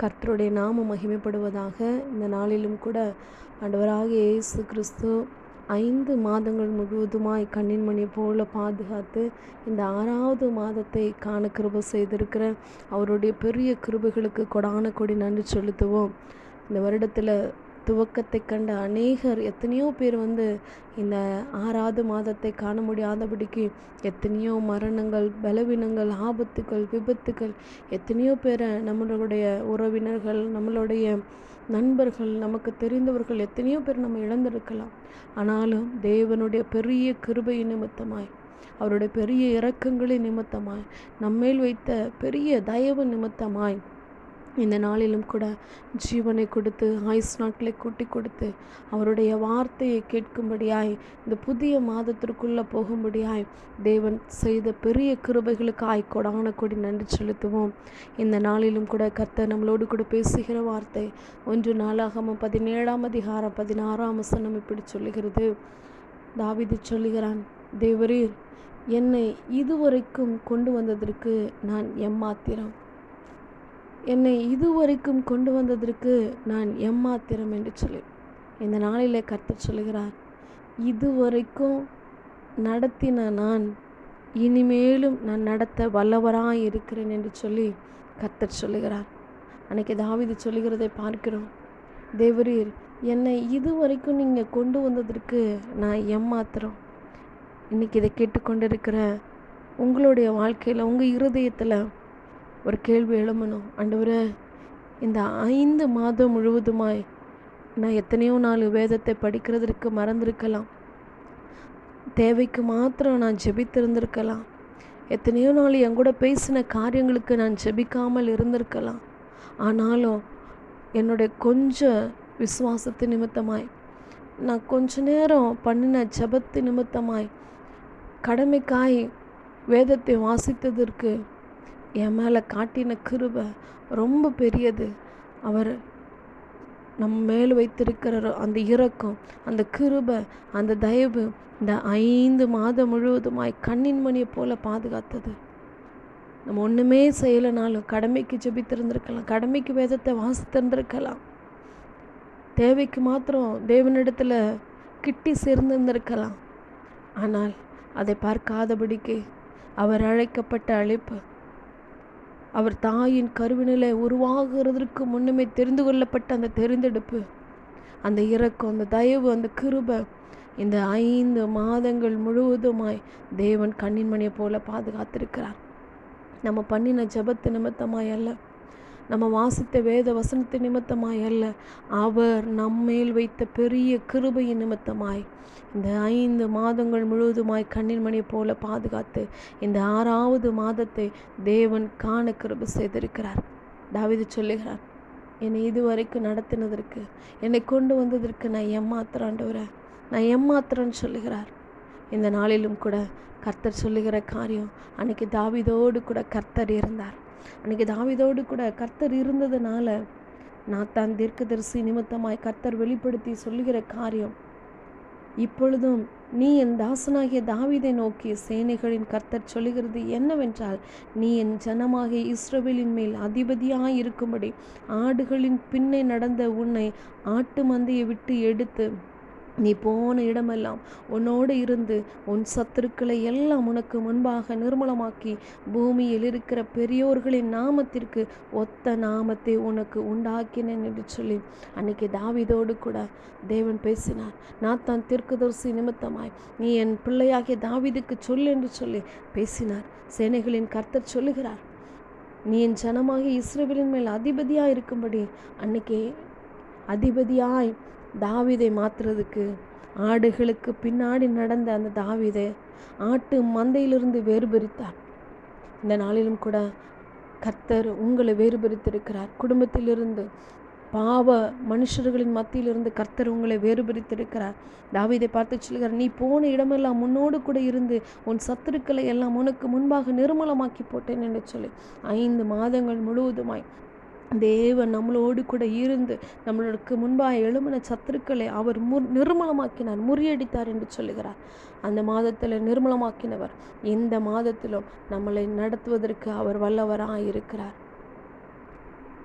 கர்த்தருடைய நாமம் மகிமைப்படுவதாக இந்த நாளிலும் கூட ஆண்டவராக இயேசு கிறிஸ்து ஐந்து மாதங்கள் முழுவதுமாய் கண்ணின் மணி போல பாதுகாத்து இந்த ஆறாவது மாதத்தை காண கிருப செய்திருக்கிற அவருடைய பெரிய கிருபைகளுக்கு கொடான கொடி நன்றி செலுத்துவோம். இந்த வருடத்தில் துவக்கத்தை கண்ட அநேகர் எத்தனையோ பேர் வந்து இந்த ஆறாவது மாதத்தை காண முடியாதபடிக்கு எத்தனையோ மரணங்கள் பலவீனங்கள் ஆபத்துக்கள் விபத்துக்கள் எத்தனையோ பேரை நம்மளுடைய உறவினர்கள் நம்மளுடைய நண்பர்கள் நமக்கு தெரிந்தவர்கள் எத்தனையோ பேர் நம்ம இழந்திருக்கலாம். ஆனாலும் தேவனுடைய பெரிய கிருபை நிமித்தமாய் அவருடைய பெரிய இரக்கங்களின் நிமித்தமாய் நம்மேல் வைத்த பெரிய தயவு நிமித்தமாய் இந்த நாளிலும் கூட ஜீவனை கொடுத்து ஆயுஸ் நாட்களை கூட்டி கொடுத்து அவருடைய வார்த்தையை கேட்கும்படியாய் இந்த புதிய மாதத்திற்குள்ளே போகும்படியாய் தேவன் செய்த பெரிய கிருபைகளுக்காய் கொடான கொடி நன்றி செலுத்துவோம். இந்த நாளிலும் கூட கர்த்தர் நம்மளோடு கூட பேசுகிற வார்த்தை ஒன்று நாளாகம பதினேழாம் அதிகாரம் பதினாறாம் வசனம் இப்படி சொல்லுகிறது. தாவிதி சொல்லுகிறான் தேவரீர் என்னை இதுவரைக்கும் கொண்டு வந்ததற்கு நான் எம்மாத்திரம்? என்னை இதுவரைக்கும் கொண்டு வந்ததற்கு நான் எம்மாத்திரம் என்று சொல்லி இந்த நாளிலே கர்த்தர் சொல்லுகிறார் இதுவரைக்கும் நடத்தின நான் இனிமேலும் நான் நடத்த வல்லவராக இருக்கிறேன் என்று சொல்லி கர்த்தர் சொல்லுகிறார். அன்னைக்கு தாவிது சொல்லுகிறதை பார்க்கிறோம். தேவரீர் என்னை இதுவரைக்கும் நீங்கள் கொண்டு வந்ததற்கு நான் எம்மாத்திரம் இன்னைக்கு இதை கேட்டுக்கொண்டிருக்கிற உங்களுடைய வாழ்க்கையில் உங்கள் இருதயத்தில் ஒரு கேள்வி எழுமணும் ஆண்டவரே இந்த ஐந்து மாதம் முழுவதுமாய் நான் எத்தனையோ நாள் வேதத்தை படிக்கிறதற்கு மறந்திருக்கலாம். தேவைக்கு மாத்திரம் நான் ஜெபித்திருந்திருக்கலாம். எத்தனையோ நாள் என் கூட பேசின காரியங்களுக்கு நான் ஜெபிக்காமல் இருந்திருக்கலாம். ஆனாலும் என்னுடைய கொஞ்ச விசுவாசத்து நிமித்தமாய் நான் கொஞ்ச நேரம் பண்ணின ஜபத்து நிமித்தமாய் கடமைக்காய் வேதத்தை வாசித்ததற்கு என் மேலே காட்டின கிருபை ரொம்ப பெரியது. அவர் நம்ம மேல் வைத்திருக்கிற அந்த இரக்கம் அந்த கிருபை அந்த தயவு இந்த ஐந்து மாதம் முழுவதுமாய் கண்ணின் மணியை போல பாதுகாத்தது. நம்ம ஒன்றுமே செய்யலைனாலும் கடமைக்கு ஜெபித்திருந்திருக்கலாம் கடமைக்கு வேதத்தை வாசித்திருந்திருக்கலாம். தேவைக்கு மாத்திரம் தேவனிடத்தில் கிட்டி சேர்ந்திருந்திருக்கலாம். ஆனால் அதை பார்க்காதபடிக்கு அவர் அழைக்கப்பட்ட அழைப்பு அவர் தாயின் கருவினிலே உருவாகிறதற்கு முன்னுமே தெரிந்து கொள்ளப்பட்ட அந்த தெரிந்தெடுப்பு அந்த இறக்கம் அந்த தயவு அந்த கிருபை இந்த ஐந்து மாதங்கள் முழுவதுமாய் தேவன் கண்ணின் மணியை போல பாதுகாத்திருக்கிறார். நம்ம பண்ணின ஜபத்து நிமித்தமாய் அல்ல நம்ம வாசித்த வேத வசனத்து நிமித்தமாய் அல்ல. அவர் நம்மேல் வைத்த பெரிய கிருபையின் நிமித்தமாய். இந்த ஐந்து மாதங்கள் முழுவதுமாய் கண்ணின் போல பாதுகாத்து இந்த ஆறாவது மாதத்தை தேவன் காண கிருபை செய்திருக்கிறார். தாவிது சொல்லுகிறார் என்னை இதுவரைக்கும் நடத்தினதற்கு என்னை கொண்டு வந்ததற்கு நான் ஏமாத்துறாண்டவரை நான் ஏமாத்துறேன்னு சொல்லுகிறார். இந்த நாளிலும் கூட கர்த்தர் சொல்லுகிற காரியம் அன்னைக்கு தாவிதோடு கூட கர்த்தர் இருந்தார். அன்னைக்கு தாவிதோடு கூட கர்த்தர் இருந்ததுனால நான் தான் தீர்க்கதரிசி நிமித்தமாய் கர்த்தர் வெளிப்படுத்தி சொல்லுகிற காரியம். இப்பொழுதும் நீ என் தாசனாகிய தாவிதை நோக்கி சேனைகளின் கர்த்தர் சொல்லுகிறது என்னவென்றால் நீ என் ஜனமாகிய இஸ்ரோவேலின் மேல் அதிபதியாய் இருக்கும்படி ஆடுகளின் பின்னே நடந்த உன்னை ஆட்டு மந்தையை விட்டு எடுத்து நீ போன இடமெல்லாம் உன்னோடு இருந்து உன் சத்துருக்களை எல்லாம் உனக்கு முன்பாக நிர்மலமாக்கி பூமியில் இருக்கிற பெரியோர்களின் நாமத்திற்கு ஒத்த நாமத்தை உனக்கு உண்டாக்கினேன் என்று சொல்லி அன்னைக்கு தாவிதோடு கூட தேவன் பேசினார். நான் தான் தீர்க்கதரிசி நிமித்தமாய் நீ என் பிள்ளையாகிய தாவிதுக்கு சொல் என்று சொல்லி பேசினார். சேனைகளின் கர்த்தர் சொல்லுகிறார் நீ என் ஜனமாகி இஸ்ரேலின் மேல் அதிபதியாக இருக்கும்படி அன்னைக்கே அதிபதியாய் தாவிதை மாற்றுறதுக்கு ஆடுகளுக்கு பின்னாடி நடந்த அந்த தாவிதை ஆட்டு மந்தையிலிருந்து வேறுபரித்தார் இந்த நாளிலும் கூட கர்த்தர் உங்களை வேறுபரித்திருக்கிறார் குடும்பத்திலிருந்து பாவ மனுஷர்களின் மத்தியிலிருந்து கர்த்தர் உங்களை வேறுபரித்திருக்கிறார் தாவிதை பார்த்து சொல்கிறார் நீ போன இடமெல்லாம் முன்னோடு கூட இருந்து உன் சத்துருக்களை எல்லாம் உனக்கு முன்பாக நிர்மலமாக்கி போட்டேன் என்று சொல்லி ஐந்து மாதங்கள் முழுவதுமாய் தேவன் நம்மளோடு கூட இருந்து நம்மளுக்கு முன்பாக எழும்பின சத்துருக்களை அவர் மு நிர்மலமாக்கினார் முறியடித்தார் என்று சொல்லுகிறார். அந்த மாதத்தில் நிர்மலமாக்கினவர் இந்த மாதத்திலும் நம்மளை நடத்துவதற்கு அவர் வல்லவராக இருக்கிறார்